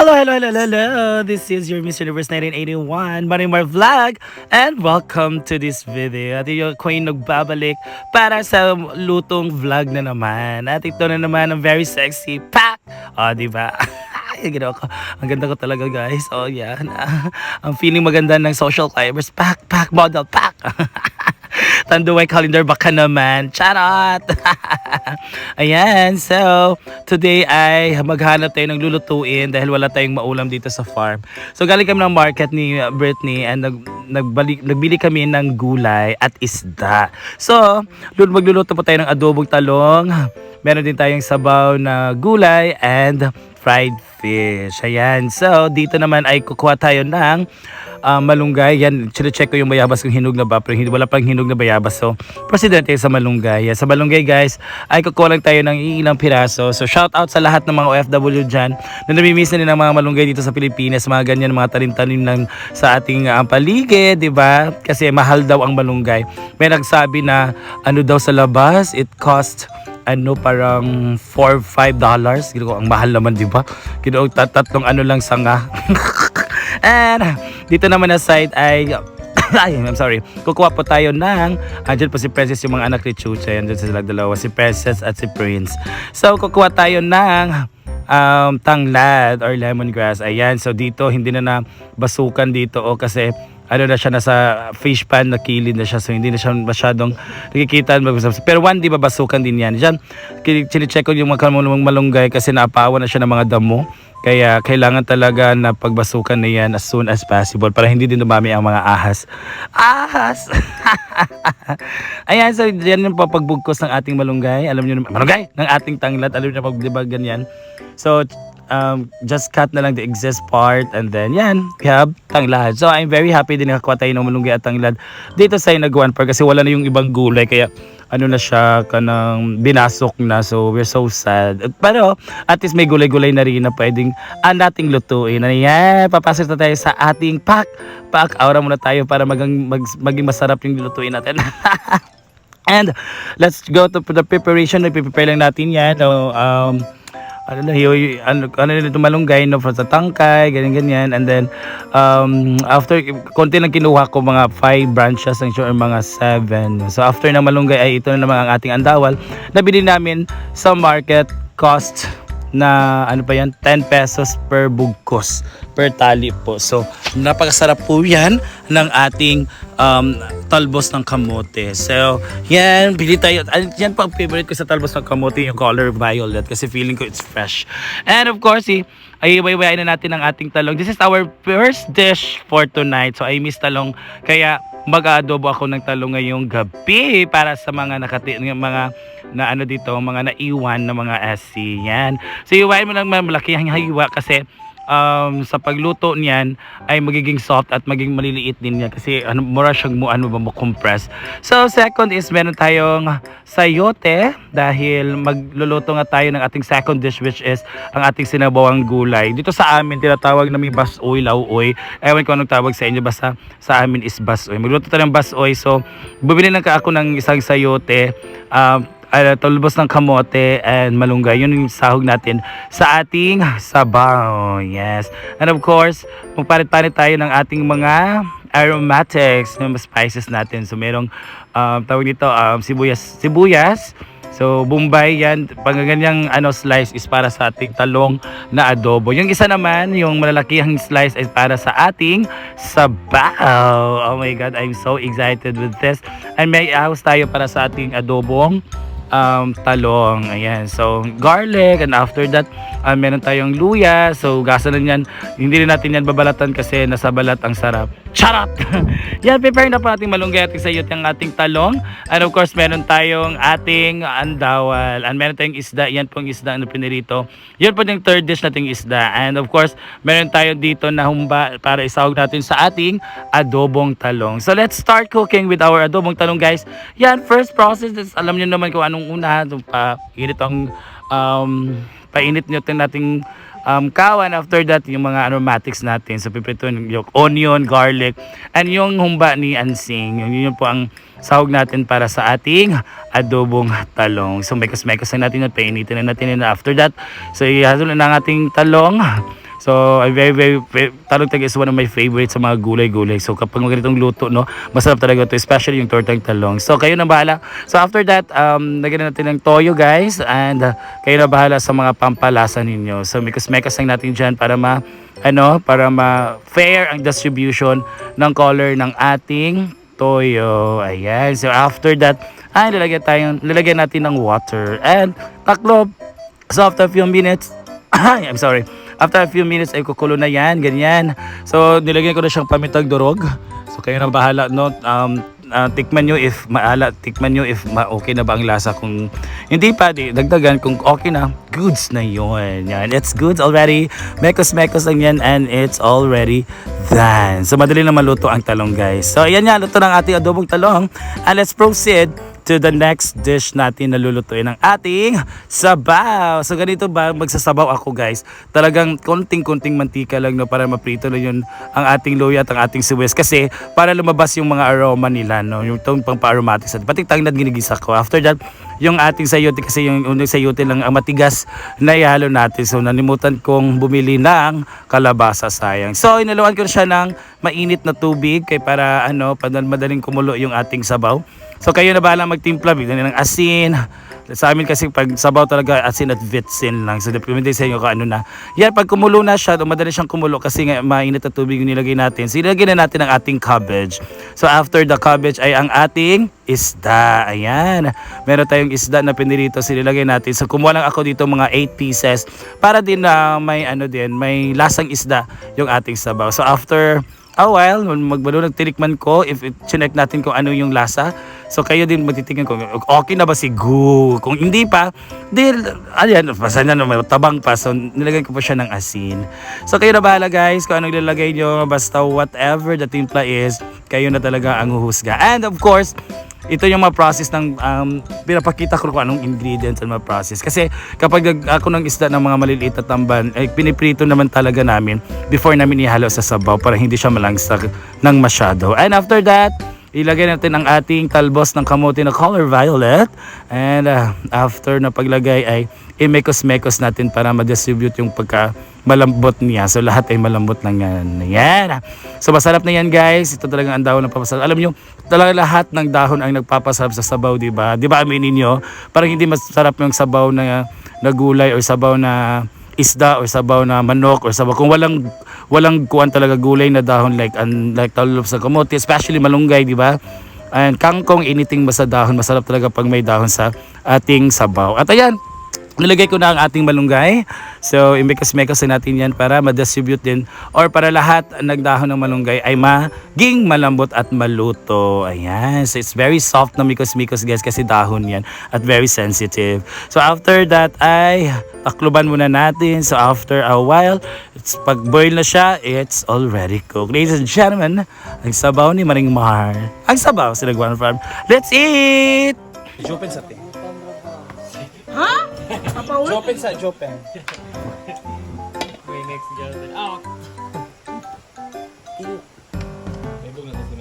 Hello, hello, hello, hello. This is your Miss Universe 1981 Marimar Vlog and welcome to this video. At yung yung nagbabalik para sa lutong vlog na naman. At ito na naman ang very sexy pack. O, di ba? Ko. Ang ganda ko talaga, guys. Oh, yan. ang feeling maganda ng social climbers. Pack, pack, model, pack. Tanduay calendar baka naman. Charot! Ayan, so today ay maghanap tayo ng lulutuin dahil wala tayong maulam dito sa farm. So galing kami ng market ni uh, Brittany and nag, nagbali, nagbili kami ng gulay at isda. So, lul- magluluto po tayo ng adobong talong. Meron din tayong sabaw na gulay and fried fish. Ayan. So, dito naman ay kukuha tayo ng ah, malunggay. Yan, check ko yung bayabas kung hinog na ba. Pero hindi, wala pang hinog na bayabas. So, proceed tayo sa malunggay. Yan, Sa malunggay guys, ay kukuha lang tayo ng ilang piraso. So, shout out sa lahat ng mga OFW dyan na namimiss na ng mga malunggay dito sa Pilipinas. Mga ganyan, mga tanim-tanim lang sa ating ah, paligid, di ba? Kasi mahal daw ang malunggay. May nagsabi na ano daw sa labas, it cost ano parang 4 5 dollars Gino ang mahal naman di ba Gino tat tatlong ano lang sanga and dito naman na side ay ay, I'm sorry. Kukuha po tayo ng, andyan po si Princess yung mga anak ni Chucha. Andyan sila dalawa, si Princess at si Prince. So, kukuha tayo ng um, tanglad or lemongrass. Ayan, so dito, hindi na na basukan dito o kasi ano na siya, nasa fish pan na kilid na siya. So, hindi na siya masyadong nakikita. Pero one, di ba basukan din yan. Diyan, chine-check ko yung mga malunggay kasi naapawan na siya ng mga damo. Kaya kailangan talaga na pagbasukan na yan as soon as possible para hindi din dumami ang mga ahas. Ahas! Ayan, so yan yung papagbugkos ng ating malunggay. Alam niyo naman, malunggay ng ating tanglad. Alam niyo na pag diba ganyan. So, um, just cut na lang the excess part and then yan, we have tanglad. So, I'm very happy din nakakuha tayo ng malunggay at tanglad. Dito sa Inaguan Park kasi wala na yung ibang gulay. Kaya ano na siya kanang binasok na. So we're so sad. Pero at least may gulay-gulay na rin na pwedeng ah, nating lutuin. Ano yan? Papasok na tayo sa ating pack pack aura muna tayo para magang, mag, maging masarap yung lutuin natin. And let's go to the preparation. Nagpe-prepare lang natin yan so, um, ano na hiyo ano ano nito malunggay no from sa tangkay ganyan ganyan. And then um after konti lang kinuha ko mga 5 branches ng sure mga 7 so after ng malunggay ay ito na naman ang ating andawal. Nabili namin sa market cost na ano pa yan 10 pesos per bugkos per tali po. So napakasarap po yan ng ating um, talbos ng kamote. So yan bili tayo. Ay, yan pa favorite ko sa talbos ng kamote yung color violet kasi feeling ko it's fresh. And of course eh, ay iwayway na natin ang ating talong. This is our first dish for tonight. So I miss talong. Kaya mag-adobo ako ng talong ngayong gabi para sa mga nakati mga na ano dito, mga naiwan na mga SC. Yan. So iwain mo lang malaki ang hiwa kasi um, sa pagluto niyan ay magiging soft at magiging maliliit din niya kasi ano mura siyang mo ano compress. So second is meron tayong sayote dahil magluluto nga tayo ng ating second dish which is ang ating sinabawang gulay. Dito sa amin tinatawag namin basoy, lauoy. Ewan ko anong tawag sa inyo basta sa amin is basoy. Magluto tayo ng basoy so bumili lang ka ako ng isang sayote. Um, uh, tulbos ng kamote and malunggay. Yun yung sahog natin sa ating sabaw. Yes. And of course, magpalit-palit tayo ng ating mga aromatics, yung spices natin. So, merong um, tawag dito, um, sibuyas. Sibuyas. So, Bombay yan, pag ganyang ano, slice is para sa ating talong na adobo. Yung isa naman, yung malalakihang slice is para sa ating sabaw. Oh my God, I'm so excited with this. And may ahos tayo para sa ating adobong um, talong. Ayan. So, garlic. And after that, uh, meron tayong luya. So, gasa na yan. Hindi rin natin yan babalatan kasi nasa balat ang sarap. Charot! yan, prepare na po ating malunggay at sayot yung ating talong. And of course, meron tayong ating andawal. And meron tayong isda. Yan pong isda na pinirito. Yan po yung third dish nating isda. And of course, meron tayo dito na humba para isahog natin sa ating adobong talong. So, let's start cooking with our adobong talong, guys. Yan, first process is, alam niyo naman kung anong una. So, pa, init ang um, painit nyo nating um, kawan. After that, yung mga aromatics natin. So, piprito yung onion, garlic, and yung humba ni Ansing. Yun, yun po ang sahog natin para sa ating adobong talong. So, mekos-mekos na natin at painitin na natin. And after that, so ihasol na ang ating talong So, I'm very, very, very talong tag is one of my favorites sa mga gulay-gulay. So, kapag ganitong luto, no, masarap talaga to especially yung tortang talong. So, kayo na bahala. So, after that, um, lagyan na natin ng toyo, guys. And, uh, kayo na bahala sa mga pampalasa ninyo. So, mikos-mekas lang natin dyan para ma, ano, para ma fair ang distribution ng color ng ating toyo. Ayan. So, after that, ay, lalagyan, tayo, lalagyan natin ng water. And, taklob. So, after a few minutes, I'm sorry. After a few minutes ay kukulo na yan, ganyan. So, nilagyan ko na siyang pamitag durog. So, kayo na bahala, no? Um, ah, tikman nyo if maala, tikman nyo if ma okay na ba ang lasa. Kung hindi pa, di, dagdagan. Kung okay na, goods na yun. Yan, it's goods already. Mekos-mekos lang yan and it's already done. So, madali na maluto ang talong, guys. So, yan nga, luto ng ating adobong talong. And let's proceed to the next dish natin na lulutuin ng ating sabaw. So ganito ba magsasabaw ako guys? Talagang konting-konting mantika lang no para maprito na yun ang ating luya at ang ating sibuyas kasi para lumabas yung mga aroma nila no, yung tong pang-aromatics at pati tangnad ginigisa ko. After that, yung ating sayote kasi yung unang sayote lang ang matigas na ihalo natin. So nanimutan kong bumili ng kalabasa sayang. So inaluan ko siya ng mainit na tubig kay para ano, madaling kumulo yung ating sabaw. So kayo na bahala magtimpla, bigyan ng asin. Sa amin kasi pag sabaw talaga asin at vitsin lang. So depende sa inyo kung ano na. Yan, pag kumulo na siya, o madali siyang kumulo kasi nga mainit na tubig yung nilagay natin. So ilagay na natin ang ating cabbage. So after the cabbage ay ang ating isda. Ayan. Meron tayong isda na pinirito. So ilagay natin. So kumuha lang ako dito mga 8 pieces para din na may ano din, may lasang isda yung ating sabaw. So after a while, magbalo nagtinikman ko if it, chinek natin kung ano yung lasa. So kayo din magtitingnan kung okay na ba si Gu. Kung hindi pa, di, ayan, basta na may tabang pa. So nilagay ko pa siya ng asin. So kayo na bahala guys kung anong ilalagay nyo. Basta whatever the timpla is, kayo na talaga ang huhusga. And of course, ito yung mga process ng um, pinapakita ko kung anong ingredients and mga process. Kasi kapag ako ng isda ng mga maliliit na tamban, eh, piniprito naman talaga namin before namin ihalo sa sabaw para hindi siya malangsak ng masyado. And after that, ilagay natin ang ating talbos ng kamote na color violet. And uh, after na paglagay ay imekos-mekos natin para ma-distribute yung pagka malambot niya. So lahat ay malambot lang yan. Yan. So masarap na yan guys. Ito talaga ang dahon ng papasarap. Alam nyo, talaga lahat ng dahon ang nagpapasarap sa sabaw, di ba? Di ba aminin nyo? Parang hindi masarap yung sabaw na, na gulay or sabaw na isda or sabaw na manok or sabaw kung walang walang kuan talaga gulay na dahon like an like talop sa kamote especially malunggay di ba? And kangkong anything basta dahon masarap talaga pag may dahon sa ating sabaw. At ayan Nilagay ko na ang ating malunggay. So, imekos-mekos na natin yan para ma-distribute din or para lahat ng dahon ng malunggay ay maging malambot at maluto. Ayan. So, it's very soft na mikos-mikos guys kasi dahon yan at very sensitive. So, after that ay takluban muna natin. So, after a while, it's, pag boil na siya, it's already cooked. Ladies and gentlemen, ang sabaw ni Maring Mar. Ang sabaw sa Nagwan Farm. Let's eat! Jopen sa te. Ha? Kapawin? Jopen sa Jopen.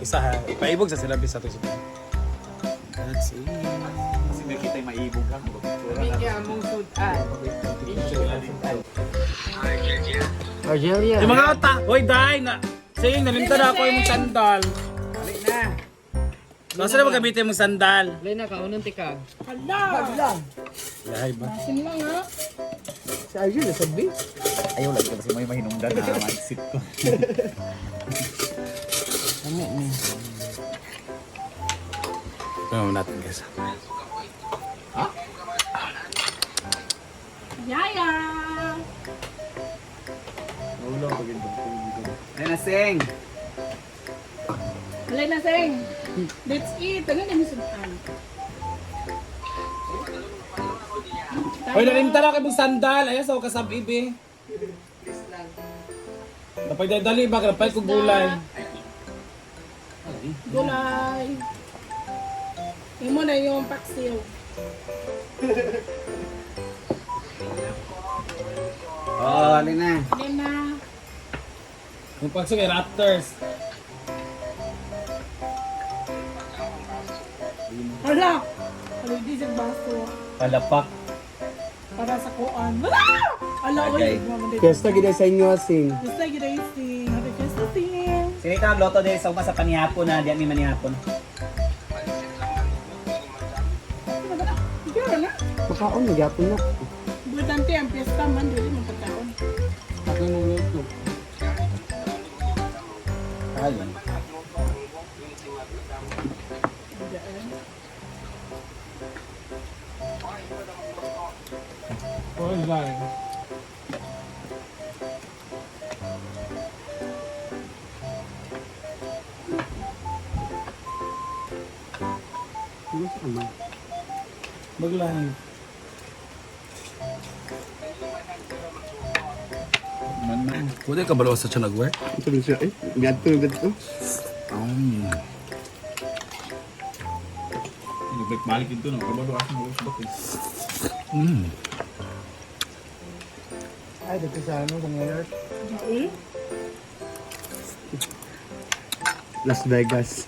Isa ha. Paibog sa sila bisa to. Let's see. Kasi may kita yung maibog ka. Bigyan mong sudan. Argelia. Yung mga ata, hoy dai na. Saying naminta na ako yung sandal. Balik na. Nasa na magamitin mong sandal? Balik na, kaunang tikag. Ay ba? Si Argel, sabi. Ayaw lang kasi may mahinungdan na mindset ko. Ano ni? Tingnan natin guys. Yaya! Ay na sing! Wala na seng. Let's eat. Tangan na misudan. Hoy naminta na kayo mong sandal. Ayan sa kasab ibi. Kapag dali ba kapag ko gulay. Gulay. Yan mo na yung paksiw. Oo, alin na. Yan na. Yung pagso kay Raptors. Hala! Hala, di sa baso. Palapak. Para sa kuan. Wala! Ala, Okay. oy. Fiesta gina sa inyo sing. Basta gidacing. Happy Fiesta sing. Sinita ang loto din sa uma sa panihapon na diyan may manihapon. Makaon, nagyapon na. Importante ang fiesta man, dili man pagkaon. Ako nung luto. Ayun. Ano sa ama? Maglang. Man. Pwede ka balawas sa tiyan nag-work? Ito rin siya eh. Gato na gato. Um, Balik itu no, kabalo ako mo gusto ko. mm. Ay, dito sa ano, York. Uy. Las Vegas.